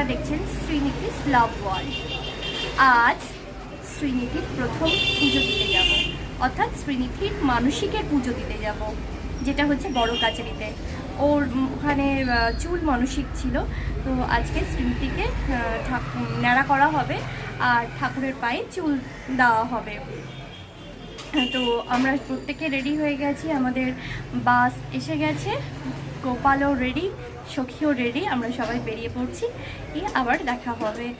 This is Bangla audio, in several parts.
আপনারা দেখছেন শ্রীনিধিস লাভ ওয়ার্ল্ড আজ শ্রীনিধির প্রথম পুজো দিতে যাব। অর্থাৎ শ্রীনিধির মানসিকের পুজো দিতে যাব যেটা হচ্ছে বড় কাচারিতে। ওর ওখানে চুল মানসিক ছিল তো আজকে শ্রীনিধিকে আহ, ঠাকুর ন্যাড়া করা হবে আর ঠাকুরের পায়ে চুল দেওয়া হবে। তো আমরা প্রত্যেকে রেডি হয়ে গেছি, আমাদের বাস এসে গেছে। গোপালও রেডি সখীও রেডি আমরা সবাই বেরিয়ে পড়ছি। এই আবার দেখা হবে।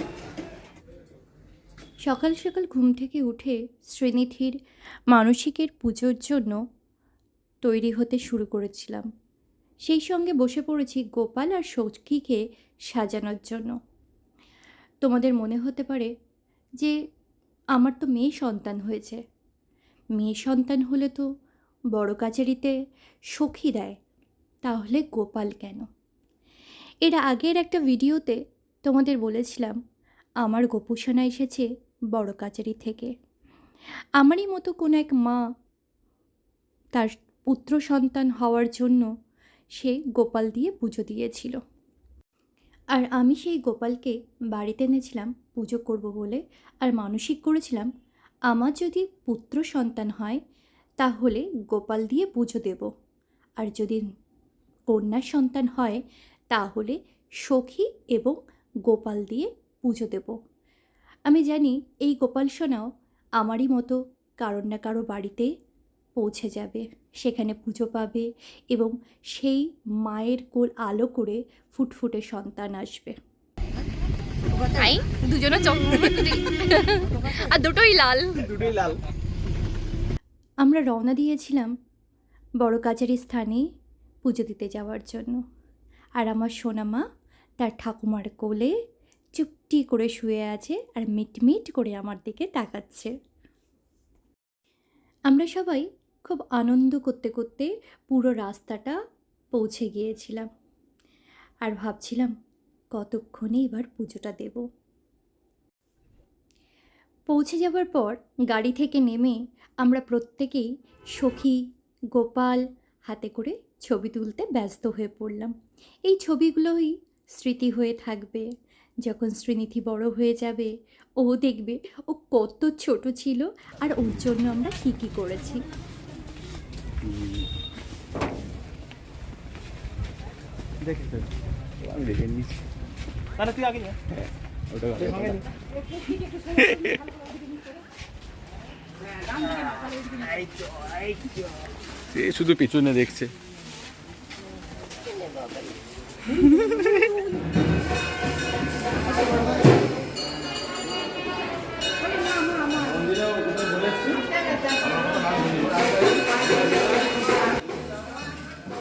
সকাল সকাল ঘুম থেকে উঠে শ্রীনিধির মানসিকের পুজোর জন্য তৈরি হতে শুরু করেছিলাম। সেই সঙ্গে বসে পড়েছি গোপাল আর সখীকে সাজানোর জন্য। তোমাদের মনে হতে পারে যে আমার তো মেয়ে সন্তান হয়েছে। মেয়ে সন্তান হলে তো বড় কাচারিতে সখী দেয়, তাহলে গোপাল কেন? এর আগের একটা ভিডিওতে তোমাদের বলেছিলাম, আমার গোপুসোনা এসেছে বড় কাচারি থেকে। আমারই মতো কোনো এক মা তার পুত্র সন্তান হওয়ার জন্য সে গোপাল দিয়ে পুজো দিয়েছিল। আর আমি সেই গোপালকে বাড়িতে এনেছিলাম, পুজো করব বলে, আর মানসিক করেছিলাম আমার যদি পুত্র সন্তান হয়, তাহলে গোপাল দিয়ে পুজো দেব। আর যদি কন্যা সন্তান হয়, তাহলে সখী এবং গোপাল দিয়ে পুজো দেব। আমি জানি এই গোপাল সোনাও আমারই মতো কারোর না কারও বাড়িতে পৌঁছে যাবে, সেখানে পুজো পাবে এবং সেই মায়ের কোল আলো করে ফুটফুটে সন্তান আসবে। তাই দুজনে আর দুটোই লাল। দুটোই লাল। আমরা রওনা দিয়েছিলাম বড় কাচারি স্থানে পুজো দিতে যাওয়ার জন্য। আর আমার সোনামা তার ঠাকুমার কোলে চুপটি করে শুয়ে আছে আর মিটমিট করে আমার দিকে তাকাচ্ছে। আমরা সবাই খুব আনন্দ করতে করতে পুরো রাস্তাটা পৌঁছে গিয়েছিলাম। আর ভাবছিলাম কতক্ষণে এবার পুজোটা দেব? পৌঁছে যাবার পর গাড়ি থেকে নেমে আমরা প্রত্যেকেই সখী, গোপাল হাতে করে ছবি তুলতে ব্যস্ত হয়ে পড়লাম। এই ছবিগুলোই স্মৃতি হয়ে থাকবে। যখন শ্রীনিধি বড় হয়ে যাবে, ও দেখবে ও কত ছোট ছিল আর ওর জন্য আমরা কী কী করেছি। দেখে নিচ্ছি। তাহলে তুই আগে যা ওটা। সে শুধু পেছনে দেখছে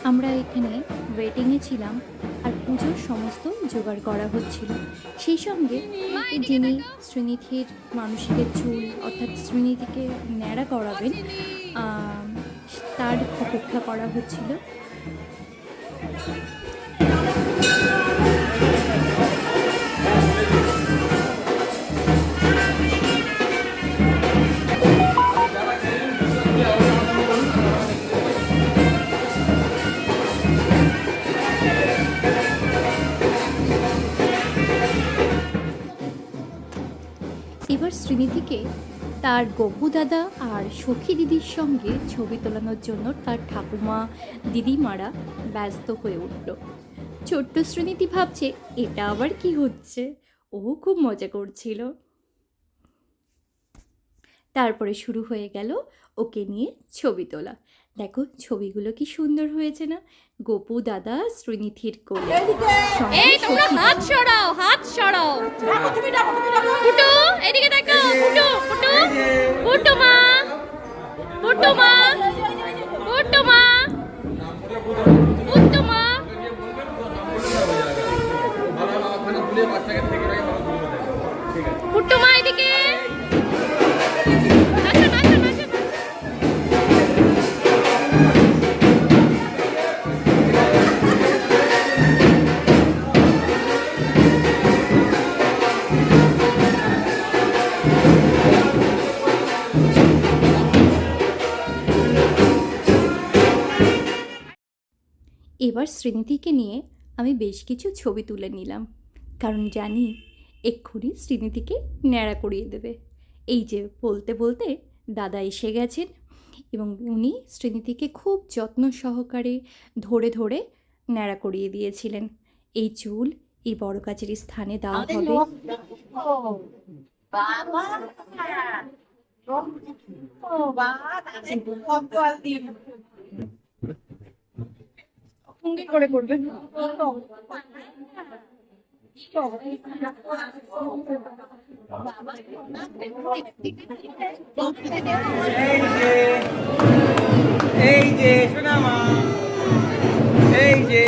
আমরা এখানে ওয়েটিংয়ে ছিলাম আর পুজোর সমস্ত জোগাড় করা হচ্ছিল। সেই সঙ্গে যিনি শ্রীনিধির মানসিকের চুল অর্থাৎ শ্রীনিধিকে ন্যাড়া করাবেন তার অপেক্ষা করা হচ্ছিল। শ্রীনিধিকে তার গপু দাদা আর সখী দিদির সঙ্গে ছবি তোলানোর জন্য তার ঠাকুমা দিদিমারা ব্যস্ত হয়ে উঠল। ছোট্ট শ্রীনিধি ভাবছে এটা আবার কি হচ্ছে? ও খুব মজা করছিল। তারপরে শুরু হয়ে গেল ওকে নিয়ে ছবি তোলা। দেখো ছবিগুলো কি সুন্দর হয়েছে না? গপু দাদা শ্রীনিধির কোলে। এই তোমরা হাত সরাও হাত সরাও। ফুটু এদিকে দেখো এবার শ্রীনিধিকে নিয়ে আমি বেশ কিছু ছবি তুলে নিলাম। কারণ জানি এক্ষুনি শ্রীনিধিকে ন্যাড়া করিয়ে দেবে। এই যে বলতে বলতে দাদা এসে গেছেন এবং উনি শ্রীনিধিকে খুব যত্ন সহকারে ধরে ধরে ন্যাড়া করিয়ে দিয়েছিলেন। এই চুল এই বড় কাচের স্থানে দেওয়া হবে। বাবা। ভঙ্গি করে করবে। এই যে এই মা এই যে।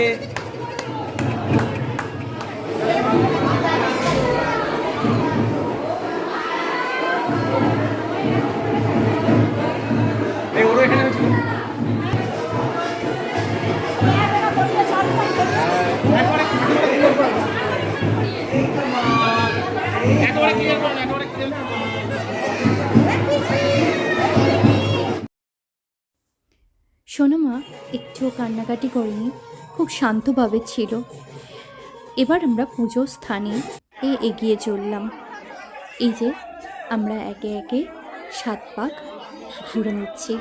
সোনামা একটুও কান্নাকাটি করেনি, খুব শান্তভাবে ছিল। এবার আমরা পুজো স্থানে এ এগিয়ে চললাম। এই যে আমরা একে একে সাত পাক ঘুরে নিচ্ছি।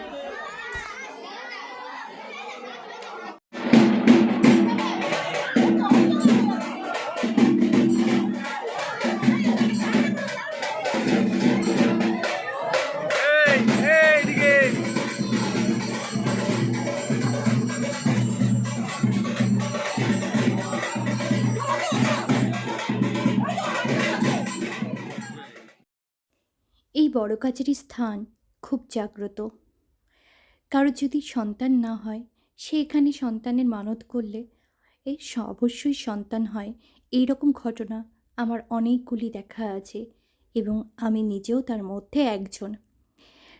বড় কাচারি স্থান, খুব জাগ্রত। কারোর যদি সন্তান না হয়, সে এখানে সন্তানের মানত করলে স- অবশ্যই সন্তান হয়। এই রকম ঘটনা আমার অনেকগুলি দেখা আছে এবং আমি নিজেও তার মধ্যে একজন।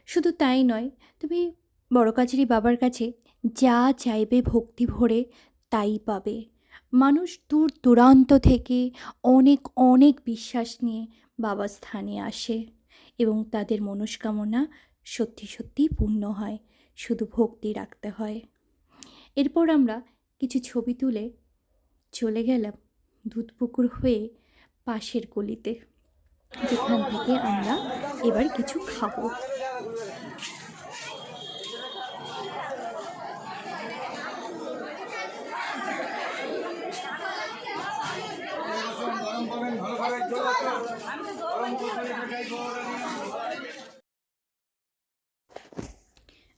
শুধু তাই নয়, তুমি বড় কাছারি বাবার কাছে যা চাইবে ভক্তি ভরে তাই পাবে। মানুষ দূর দূরান্ত থেকে অনেক অনেক বিশ্বাস নিয়ে বাবার স্থানে আসে। এবং তাদের মনস্কামনা সত্যি সত্যি পূর্ণ হয়, শুধু ভক্তি রাখতে হয়। এরপর আমরা কিছু ছবি তুলে চলে গেলাম দুধপুকুর হয়ে পাশের গলিতে, যেখান থেকে আমরা এবার কিছু খাব।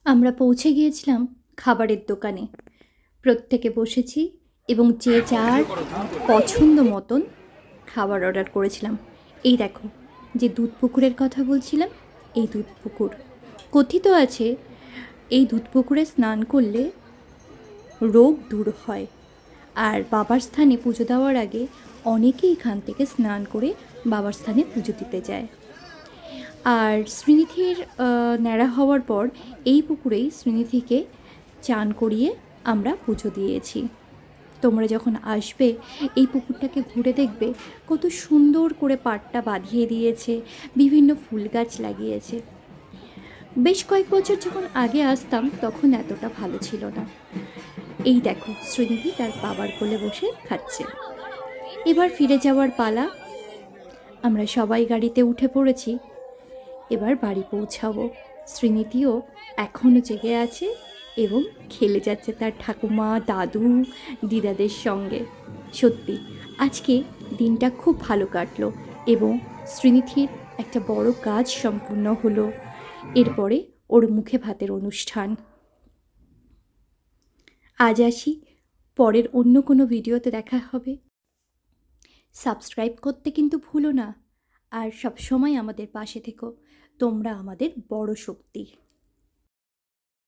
আমরা পৌঁছে গিয়েছিলাম খাবারের দোকানে। প্রত্যেকে বসেছি এবং যে যার পছন্দ মতন খাবার অর্ডার করেছিলাম। এই দেখো, যে দুধ পুকুরের কথা বলছিলাম, এই দুধ পুকুর কথিত আছে, এই দুধ পুকুরে স্নান করলে রোগ দূর হয়। আর বাবার স্থানে পুজো দেওয়ার আগে অনেকেই এখান থেকে স্নান করে বাবার স্থানে পুজো দিতে যায়। আর শ্রীনিধির ন্যাড়া হওয়ার পর এই পুকুরেই শ্রীনিধিকে চান করিয়ে আমরা পুজো দিয়েছি। তোমরা যখন আসবে, এই পুকুরটাকে ঘুরে দেখবে, কত সুন্দর করে পাটটা বাঁধিয়ে দিয়েছে, বিভিন্ন ফুল গাছ লাগিয়েছে। বেশ কয়েক বছর যখন আগে আসতাম, তখন এতটা ভালো ছিল না। এই দেখো, শ্রীনিধি তার বাবার কোলে বসে খাচ্ছে। এবার ফিরে যাওয়ার পালা আমরা সবাই গাড়িতে উঠে পড়েছি। এবার বাড়ি পৌঁছাবো। শ্রীনিধিও এখনও জেগে আছে এবং খেলে যাচ্ছে তার ঠাকুমা, দাদু, দিদাদের সঙ্গে। সত্যি, আজকে দিনটা খুব ভালো কাটলো এবং শ্রীনিধির একটা বড় কাজ সম্পূর্ণ হলো এরপরে ওর মুখে ভাতের অনুষ্ঠান। আজ আসি, পরের অন্য কোনো ভিডিওতে দেখা হবে। সাবস্ক্রাইব করতে কিন্তু ভুলো না। আর সব সময় আমাদের পাশে থেকো। তোমরা আমাদের বড় শক্তি।